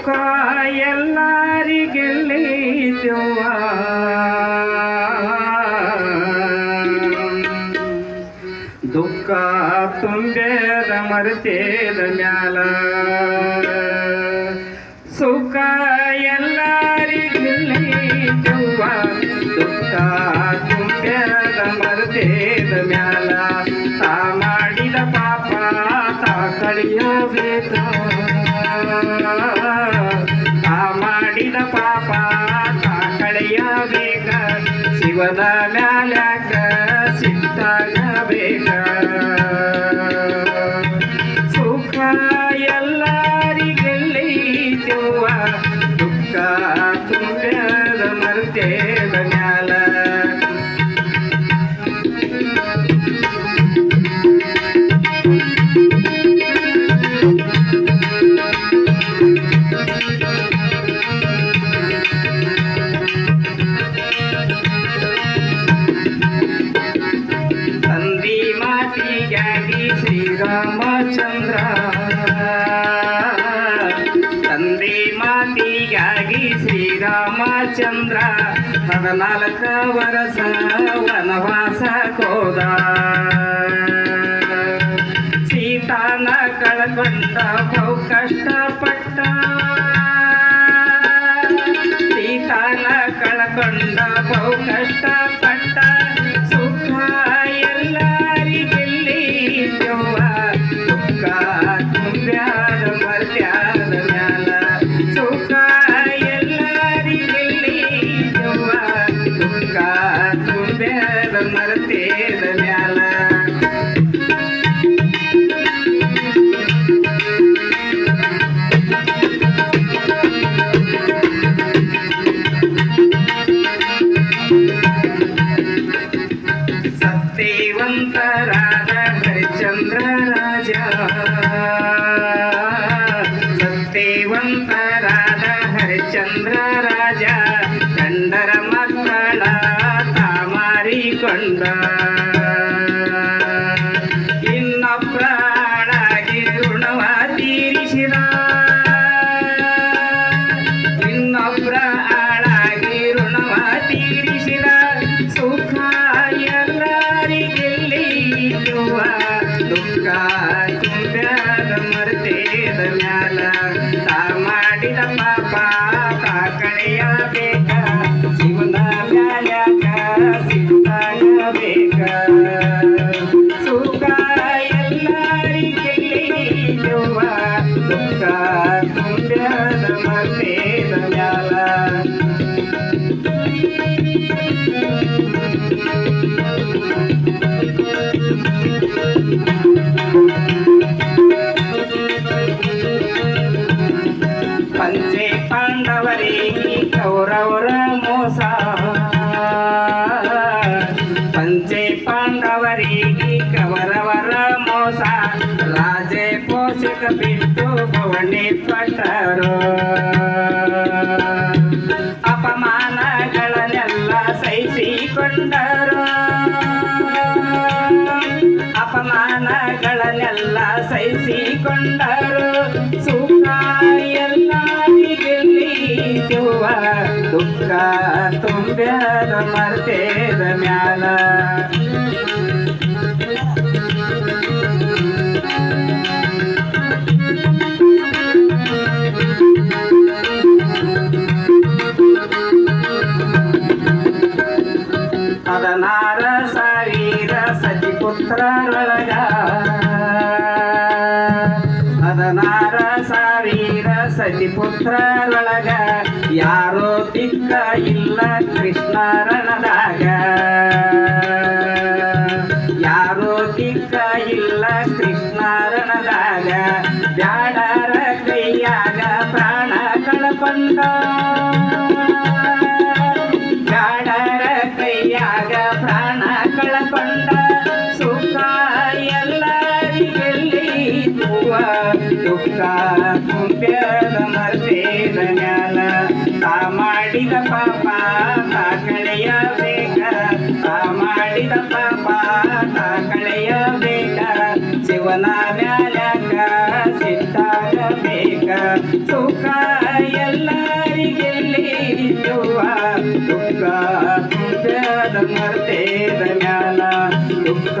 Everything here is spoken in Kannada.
ಸುಖ ಎಲ್ಲರಿಗೆಲ್ಲಿ ದೆವ್ವ ದುಃಖ ತುಂಬೇದ ಮರೆತೇದ ಮ್ಯಾಲ. ಸುಖ ಎಲ್ಲರಿಗೆಲ್ಲಿ ದೆವ್ವ ದುಃಖ ತುಂಬೇದ ಮರೆತೇದ ಮ್ಯಾಲ. ತಾ ಮಾಡಿದ ಪಾಪ, ತಾ ಕಳಿಯಬೇಕ ಶಿವನ ಮ್ಯಾಲ್ಯಾಕ ಸಿಟ್ಟಾಗಬೇಕ ಶ್ರೀರಾಮಚಂದ್ರ ತಂದೆ ಮಾತಿಗಾಗಿ ಶ್ರೀರಾಮಚಂದ್ರ ಹದಿನಾಲ್ಕ ವರಸ ವನವಾಸ ಕೋದ. ಸೀತಾನ ಕಳ್ಕೊಂಡ ಬಹು ಕಷ್ಟಪಟ್ಟ ಸತ್ಯವಂತರಾದ ಹರಿಚಂದ್ರ ರಾಜ ಸತ್ಯವಂತರಾದ ಹರಿಚಂದ್ರ ರಾಜ ಕಂಡರ ಮಕ್ಕಳ ತಾಮಾರಿಕೊಂಡ. ತುಂಬ್ಯಾದ ಮರ್ತೇದ ಮ್ಯಾಲ ತಾ ಮಾಡಿದ ಪಾಪ ತಾ ಕಳೆಯಬೇಕ ಶಿವನ ಮ್ಯಾಲ್ಯಾಕ ಸಿಟ್ಟಾಗಬೇಕ ಸುಖ ಎಲ್ಲರಿಗೆಲ್ಲಿ ದೆವ್ವ ದುಃಖ ತುಂಬ್ಯಾದ ಮರ್ತೇದ ಮ್ಯಾಲ ಪಾಂಡವರಿಗೆ ಕವರವರ ಮೋಸ. ರಾಜೆ ಪೋಷಕ ಬಿಟ್ಟು ಭವನಿ ಪಟ್ಟರು. ಅಪಮಾನಗಳನ್ನೆಲ್ಲ ಸಹಿಸಿಕೊಂಡರು. ಅಪಮಾನಗಳನ್ನೆಲ್ಲ ಸಹಿಸಿಕೊಂಡರು. ಸುಖ ಎಲ್ಲರಿಗೆಲ್ಲಿ ದೆವ್ವ ದುಃಖ ತುಂಬ್ಯಾದ ಮರ್ತೇದ ಸತಿ ಪುತ್ರರೊಳಗ ಹದನಾರ ಸಾವಿರ ಸತಿ ಪುತ್ರರೊಳಗ ಯಾರೋ ತಿಕ್ಕ ಇಲ್ಲ ಕೃಷ್ಣರಣದಾಗ. ಯಾರೋ ತಿಕ್ಕ ಇಲ್ಲ ಕೃಷ್ಣರಣದಾಗ. ಬ್ಯಾಡರ ಕೈಯಾಗ ಜೀವನ ನ್ಯಾಯಕ ಸಿದ್ಧಾಗಬೇಕ ಸುಖ ಎಲ್ಲರಿಗೆಲ್ಲಿ ಇರುವ ದುಃಖ ಮರ್ತೇದ ಮ್ಯಾಲ ದುಃಖ